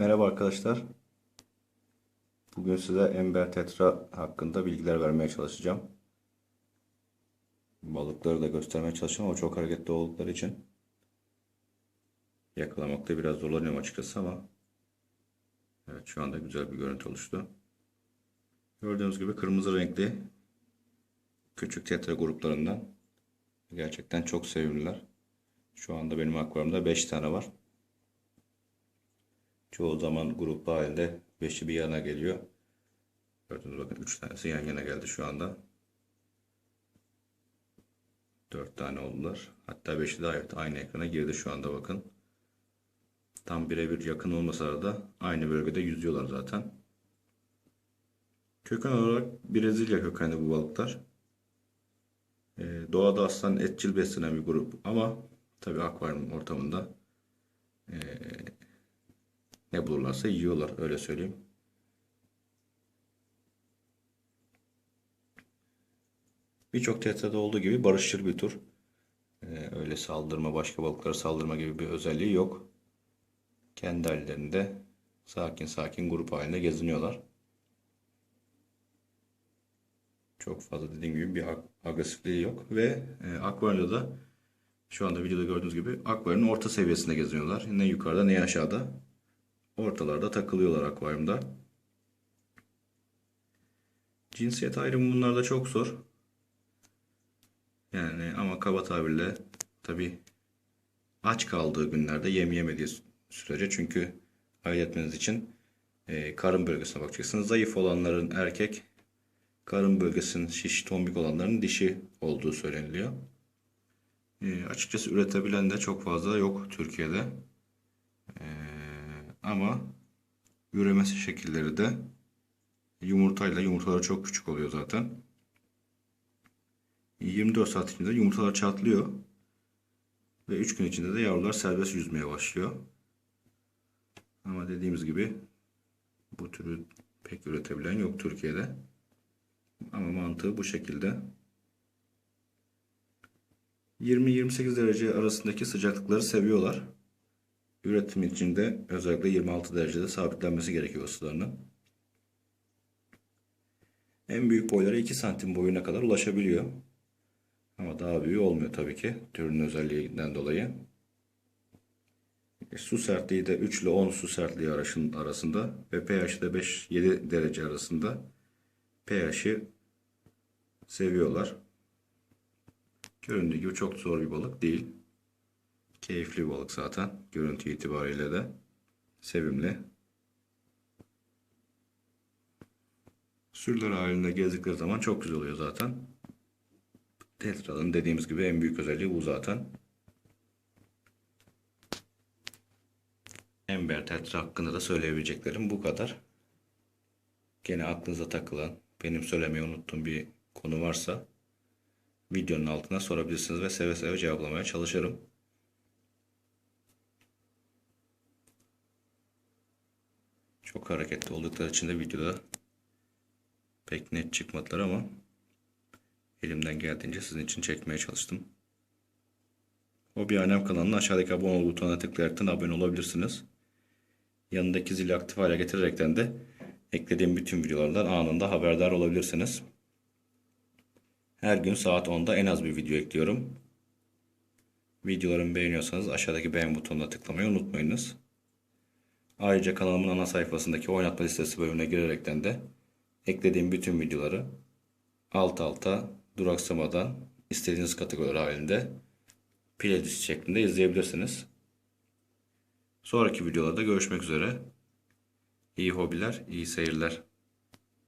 Merhaba arkadaşlar. Bugün size Ember Tetra hakkında bilgiler vermeye çalışacağım. Balıkları da göstermeye çalışacağım ama çok hareketli oldukları için yakalamakta biraz zorlanıyorum açıkçası ama evet şu anda güzel bir görüntü oluştu. Gördüğünüz gibi kırmızı renkli küçük tetra gruplarından gerçekten çok sevimliler. Şu anda benim akvaryumda 5 tane var. Çoğu zaman grup halinde 5'i bir yana geliyor. Gördüğünüz bakın 3 tanesi yan yana geldi şu anda. 4 tane oldular. Hatta 5'i de evet, aynı ekrana girdi şu anda bakın. Tam birebir yakın olmasa da aynı bölgede yüzüyorlar zaten. Köken olarak Brezilya kökenli bu balıklar. Ee, doğada aslan etçil beslenen bir grup ama tabi akvaryum ortamında ee, ne bulurlarsa yiyorlar öyle söyleyeyim. Birçok tetrada olduğu gibi barışçıl bir tür. Ee, öyle saldırma, başka balıklara saldırma gibi bir özelliği yok. Kendi hallerinde sakin sakin grup halinde geziniyorlar. Çok fazla dediğim gibi bir ag- agresifliği yok ve e, akvaryumda da şu anda videoda gördüğünüz gibi akvaryumun orta seviyesinde geziniyorlar. Ne yukarıda ne aşağıda. Ortalarda takılıyorlar akvaryumda. Cinsiyet ayrımı bunlarda çok zor. Yani ama kaba tabirle tabi aç kaldığı günlerde yem yemediği sürece çünkü ayırt etmeniz için e, karın bölgesine bakacaksınız. Zayıf olanların erkek, karın bölgesinin şiş tombik olanların dişi olduğu söyleniliyor. E, açıkçası üretebilen de çok fazla yok Türkiye'de. Ama üremesi şekilleri de yumurtayla yumurtaları çok küçük oluyor zaten. 24 saat içinde yumurtalar çatlıyor. Ve 3 gün içinde de yavrular serbest yüzmeye başlıyor. Ama dediğimiz gibi bu türü pek üretebilen yok Türkiye'de. Ama mantığı bu şekilde. 20-28 derece arasındaki sıcaklıkları seviyorlar. Üretim için de özellikle 26 derecede sabitlenmesi gerekiyor ısılarının. En büyük boyları 2 santim boyuna kadar ulaşabiliyor. Ama daha büyüğü olmuyor tabii ki. Türün özelliğinden dolayı. E, su sertliği de 3 ile 10 su sertliği arasında ve pH'i de 5-7 derece arasında. pH'i seviyorlar. Göründüğü gibi çok zor bir balık değil. Keyifli balık zaten. Görüntü itibariyle de sevimli. Sürüler halinde gezdikleri zaman çok güzel oluyor zaten. Tetra'nın dediğimiz gibi en büyük özelliği bu zaten. Ember Tetra hakkında da söyleyebileceklerim bu kadar. Gene aklınıza takılan, benim söylemeyi unuttuğum bir konu varsa videonun altına sorabilirsiniz ve seve seve cevaplamaya çalışırım. Çok hareketli oldukları için de videoda pek net çıkmadılar ama elimden geldiğince sizin için çekmeye çalıştım. Hobi Alem kanalının aşağıdaki abone ol butonuna tıklayarak abone olabilirsiniz. Yanındaki zili aktif hale getirerekten de eklediğim bütün videolardan anında haberdar olabilirsiniz. Her gün saat 10'da en az bir video ekliyorum. Videolarımı beğeniyorsanız aşağıdaki beğen butonuna tıklamayı unutmayınız. Ayrıca kanalımın ana sayfasındaki oynatma listesi bölümüne girerekten de eklediğim bütün videoları alt alta duraksamadan istediğiniz kategori halinde playlist şeklinde izleyebilirsiniz. Sonraki videolarda görüşmek üzere. İyi hobiler, iyi seyirler.